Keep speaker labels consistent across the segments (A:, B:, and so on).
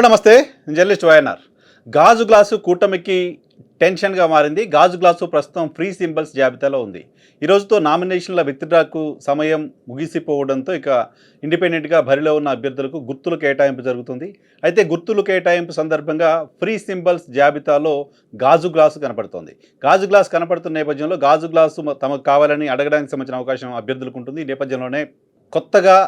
A: Hello నమస్తే. Journalist YNR. గాజు glass కూటమికి టెన్షన్గా మారింది. గాజు గ్లాసు ప్రస్తుతం ఫ్రీ సింబల్స్ జాబితాలో ఉంది. ఈ రోజుతో నామినేషన్ల విత్డ్రాకు సమయం ముగిసిపోవడంతో ఇక ఇండిపెండెంట్గా బరిలో ఉన్న అభ్యర్థులకు గుర్తులు కేటాయింపు జరుగుతుంది. అయితే గుర్తులు కేటాయింపు సందర్భంగా ఫ్రీ సింబల్స్ జాబితాలో గాజు గ్లాసు కనపడుతోంది. గాజు గ్లాస్ కనపడుతున్న నేపథ్యంలో గాజు గ్లాసు తమకు కావాలని అడగడానికి సంబంధించిన అవకాశం అభ్యర్థులకు ఉంటుంది. ఈ నేపథ్యంలోనే కొత్తగా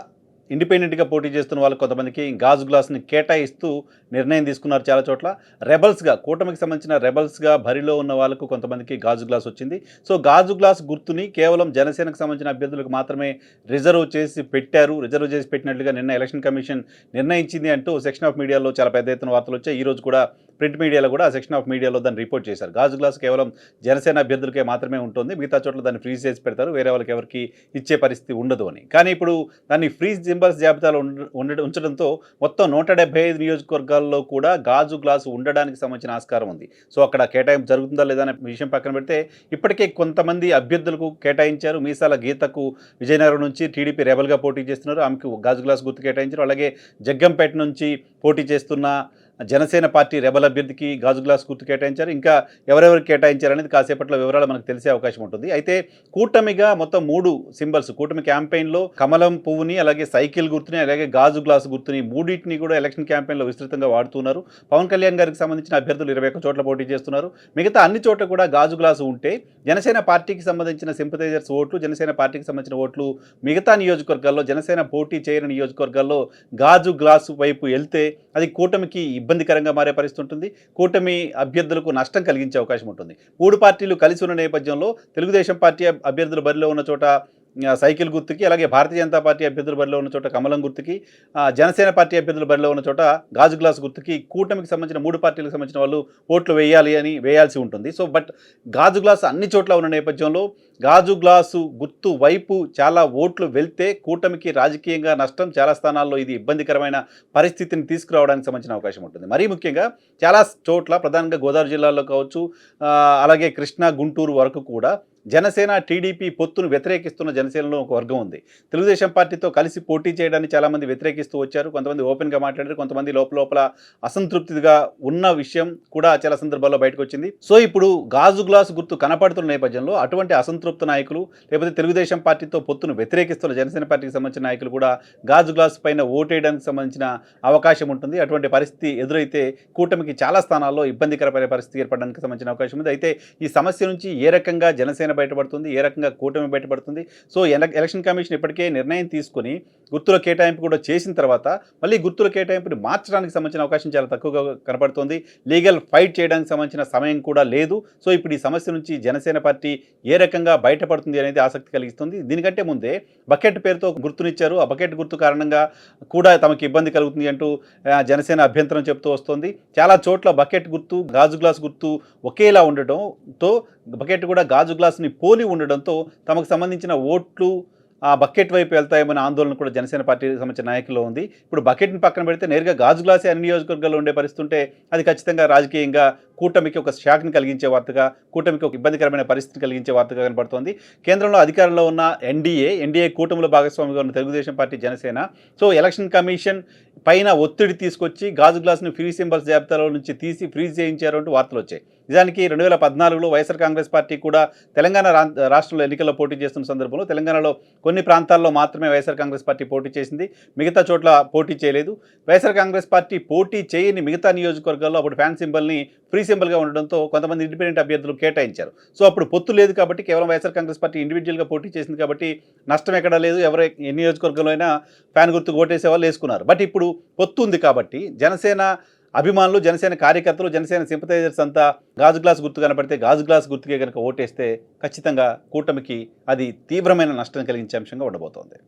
A: ఇండిపెండెంట్గా పోటీ చేస్తున్న వాళ్ళు కొంతమందికి గాజు గ్లాస్ని కేటాయిస్తూ నిర్ణయం తీసుకున్నారు చాలా చోట్ల. రెబల్స్గా కూటమికి సంబంధించిన రెబల్స్గా బరిలో ఉన్న వాళ్ళకు కొంతమందికి గాజు గ్లాస్ వచ్చింది. సో గాజు గ్లాస్ గుర్తుని కేవలం జనసేనకు సంబంధించిన అభ్యర్థులకు మాత్రమే రిజర్వ్ చేసి పెట్టారు. రిజర్వ్ చేసి పెట్టినట్లుగా నిన్న ఎలక్షన్ కమిషన్ నిర్ణయించింది అంటూ సెక్షన్ ఆఫ్ మీడియాలో చాలా పెద్ద ఎత్తున వార్తలు వచ్చాయి. ఈరోజు కూడా ప్రింట్ మీడియాలో కూడా ఆ సెక్షన్ ఆఫ్ మీడియాలో దాన్ని రిపోర్ట్ చేశారు. గాజు గ్లాస్ కేవలం జనసేన అభ్యర్థులకే మాత్రమే ఉంటుంది. మిగతా చోట్ల దాన్ని ఫ్రీజ్ చేసి పెడతారు. వేరే వాళ్ళకి ఎవరికి ఇచ్చే పరిస్థితి ఉండదు అని. కానీ ఇప్పుడు దాన్ని ఫ్రీజ్ సింబల్స్ జాబితాలో ఉండడం ఉండ- ఉంచడంతో మొత్తం నూట డెబ్బై ఐదు నియోజకవర్గాల్లో కూడా గాజు గ్లాసు ఉండడానికి సంబంధించిన ఆస్కారం ఉంది. సో అక్కడ కేటాయింపు జరుగుతుందా లేదా అనే విషయం పక్కన పెడితే ఇప్పటికే కొంతమంది అభ్యర్థులకు కేటాయించారు. మీసాల గీతకు విజయనగరం నుంచి టీడీపీ రెబల్గా పోటీ చేస్తున్నారు. ఆమెకు గాజు గ్లాస్ గుర్తు కేటాయించారు. అలాగే జగ్గంపేట నుంచి పోటీ చేస్తున్న జనసేన పార్టీ రెబల్ అభ్యర్థికి గాజు గ్లాస్ గుర్తు కేటాయించారు. ఇంకా ఎవరెవరికి కేటాయించారు అనేది కాసేపట్లో వివరాలు మనకు తెలిసే అవకాశం ఉంటుంది. అయితే కూటమిగా మొత్తం మూడు సింబల్స్ కూటమి క్యాంపెయిన్లో కమలం పువ్వుని అలాగే సైకిల్ గుర్తుని అలాగే గాజు గ్లాస్ గుర్తుని మూడింటిని కూడా ఎలక్షన్ క్యాంపెయిన్లో విస్తృతంగా వాడుతున్నారు. పవన్ కళ్యాణ్ గారికి సంబంధించిన అభ్యర్థులు ఇరవై ఒక్క చోట్ల పోటీ చేస్తున్నారు. మిగతా అన్ని చోట్ల కూడా గాజు గ్లాసు ఉంటే జనసేన పార్టీకి సంబంధించిన సింపథైజర్స్ ఓట్లు జనసేన పార్టీకి సంబంధించిన ఓట్లు మిగతా నియోజకవర్గాల్లో జనసేన పోటీ చేయని నియోజకవర్గాల్లో గాజు గ్లాసు వైపు వెళ్తే అది కూటమికి ఇబ్బందికరంగా మారే పరిస్థితి ఉంటుంది. కూటమి అభ్యర్థులకు నష్టం కలిగించే అవకాశం ఉంటుంది. మూడు పార్టీలు కలిసి ఉన్న నేపథ్యంలో తెలుగుదేశం పార్టీ అభ్యర్థులు బరిలో ఉన్న చోట సైకిల్ గుర్తుకి అలాగే భారతీయ జనతా పార్టీ అభ్యర్థులు బరిలో ఉన్న చోట కమలం గుర్తుకి జనసేన పార్టీ అభ్యర్థులు బరిలో ఉన్న చోట గాజు గ్లాస్ గుర్తుకి కూటమికి సంబంధించిన మూడు పార్టీలకు సంబంధించిన వాళ్ళు ఓట్లు వేయాలి అని వేయాల్సి ఉంటుంది. సో బట్ గాజు గ్లాస్ అన్ని చోట్ల ఉన్న నేపథ్యంలో గాజు గ్లాసు గుర్తు వైపు చాలా ఓట్లు వెళ్తే కూటమికి రాజకీయంగా నష్టం చాలా స్థానాల్లో ఇది ఇబ్బందికరమైన పరిస్థితిని తీసుకురావడానికి సంబంధించిన అవకాశం ఉంటుంది. మరీ ముఖ్యంగా చాలా చోట్ల ప్రధానంగా గోదావరి జిల్లాలో కావచ్చు అలాగే కృష్ణా గుంటూరు వరకు కూడా జనసేన టీడీపీ పొత్తును వ్యతిరేకిస్తున్న జనసేనలో ఒక వర్గం ఉంది. తెలుగుదేశం పార్టీతో కలిసి పోటీ చేయడాన్ని చాలామంది వ్యతిరేకిస్తూ వచ్చారు. కొంతమంది ఓపెన్గా మాట్లాడారు. కొంతమంది లోపల లోపల అసంతృప్తిగా ఉన్న విషయం కూడా చాలా సందర్భాల్లో బయటకు వచ్చింది. సో ఇప్పుడు గాజు గ్లాసు గుర్తు కనపడుతున్న నేపథ్యంలో అటువంటి అసంతృప్త నాయకులు లేకపోతే తెలుగుదేశం పార్టీతో పొత్తును వ్యతిరేకిస్తున్న జనసేన పార్టీకి సంబంధించిన నాయకులు కూడా గాజు గ్లాసు పైన ఓటేయడానికి సంబంధించిన అవకాశం ఉంటుంది. అటువంటి పరిస్థితి ఎదురైతే కూటమికి చాలా స్థానాల్లో ఇబ్బందికరమైన పరిస్థితి ఏర్పడడానికి సంబంధించిన అవకాశం ఉంది. అయితే ఈ సమస్య నుంచి ఏ రకంగా జనసేన బయటపడుతుంది ఏ రకంగా కూటమి బయటపడుతుంది. సో ఎలక్షన్ కమిషన్ ఇప్పటికే నిర్ణయం తీసుకొని గుర్తుల కేటాయింపు కూడా చేసిన తర్వాత మళ్ళీ గుర్తుల కేటాయింపుని మార్చడానికి సంబంధించిన అవకాశం చాలా తక్కువగా కనపడుతుంది. లీగల్ ఫైట్ చేయడానికి సంబంధించిన సమయం కూడా లేదు. సో ఇప్పుడు ఈ సమస్య నుంచి జనసేన పార్టీ ఏ రకంగా బయటపడుతుంది అనేది ఆసక్తి కలిగిస్తుంది. దీనికంటే ముందే బకెట్ పేరుతో గుర్తునిచ్చారు. ఆ బకెట్ గుర్తు కారణంగా కూడా తమకు ఇబ్బంది కలుగుతుంది అంటూ జనసేన అభ్యంతరం చెప్తూ వస్తుంది. చాలా చోట్ల బకెట్ గుర్తు గాజు గ్లాస్ గుర్తు ఒకేలా ఉండటంతో బకెట్ కూడా గాజు గ్లాస్ని పోలి ఉండడంతో తమకు సంబంధించిన ఓట్లు ఆ బకెట్ వైపు వెళ్తాయేమనే ఆందోళన కూడా జనసేన పార్టీకి సంబంధించిన నాయకుల్లో ఉంది. ఇప్పుడు బకెట్ని పక్కన పెడితే నేరుగా గాజు గ్లాసే అన్ని నియోజకవర్గాల్లో ఉండే పరిస్థితి ఉంటే అది ఖచ్చితంగా రాజకీయంగా కూటమికి ఒక షాక్ని కలిగించే వార్తగా కూటమికి ఒక ఇబ్బందికరమైన పరిస్థితిని కలిగించే వార్తగా కనబడుతోంది. కేంద్రంలో అధికారంలో ఉన్న ఎన్డీఏ ఎన్డీఏ కూటమిలో భాగస్వామిగా ఉన్న Telugu Desam party Janasena. So election commission పైన ఒత్తిడి తీసుకొచ్చి గాజు గ్లాస్ని ఫ్రీ సింబల్స్ జాబితాలో నుంచి తీసి ఫ్రీజ్ చేయించారు అంటూ వార్తలు వచ్చాయి. నిజానికి రెండు వేల పద్నాలుగులో వైఎస్ఆర్ కాంగ్రెస్ పార్టీ కూడా తెలంగాణ రా- రాష్ట్రంలో ఎన్నికల్లో పోటీ చేస్తున్న సందర్భంలో తెలంగాణలో కొన్ని ప్రాంతాల్లో మాత్రమే వైఎస్ఆర్ కాంగ్రెస్ పార్టీ పోటీ చేసింది. మిగతా చోట్ల పోటీ చేయలేదు. వైఎస్ఆర్ కాంగ్రెస్ పార్టీ పోటీ చేయని మిగతా నియోజకవర్గాల్లో అప్పుడు ఫ్యాన్ సింబల్ని ఫ్రీ సింబల్గా ఉండడంతో కొంతమంది ఇండిపెండెంట్ అభ్యర్థులు కేటాయించారు. సో అప్పుడు పొత్తు లేదు కాబట్టి కేవలం వైఎస్ఆర్ కాంగ్రెస్ పార్టీ ఇండివిజువల్గా పోటీ చేసింది కాబట్టి నష్టం ఎక్కడా లేదు. ఎవరు ఏ నియోజకవర్గంలో అయినా ఫ్యాన్ గుర్తు ఓటేసే వాళ్ళు వేసుకున్నారు. బట్ ఇప్పుడు పొత్తు ఉంది కాబట్టి జనసేన అభిమానులు జనసేన కార్యకర్తలు జనసేన సింపతైజర్స్ అంతా గాజు గ్లాస్ గుర్తు కనపడితే గాజు గ్లాస్ గుర్తుకే కనుక ఓటేస్తే ఖచ్చితంగా కూటమికి అది తీవ్రమైన నష్టం కలిగించే అంశంగా ఉండబోతోంది.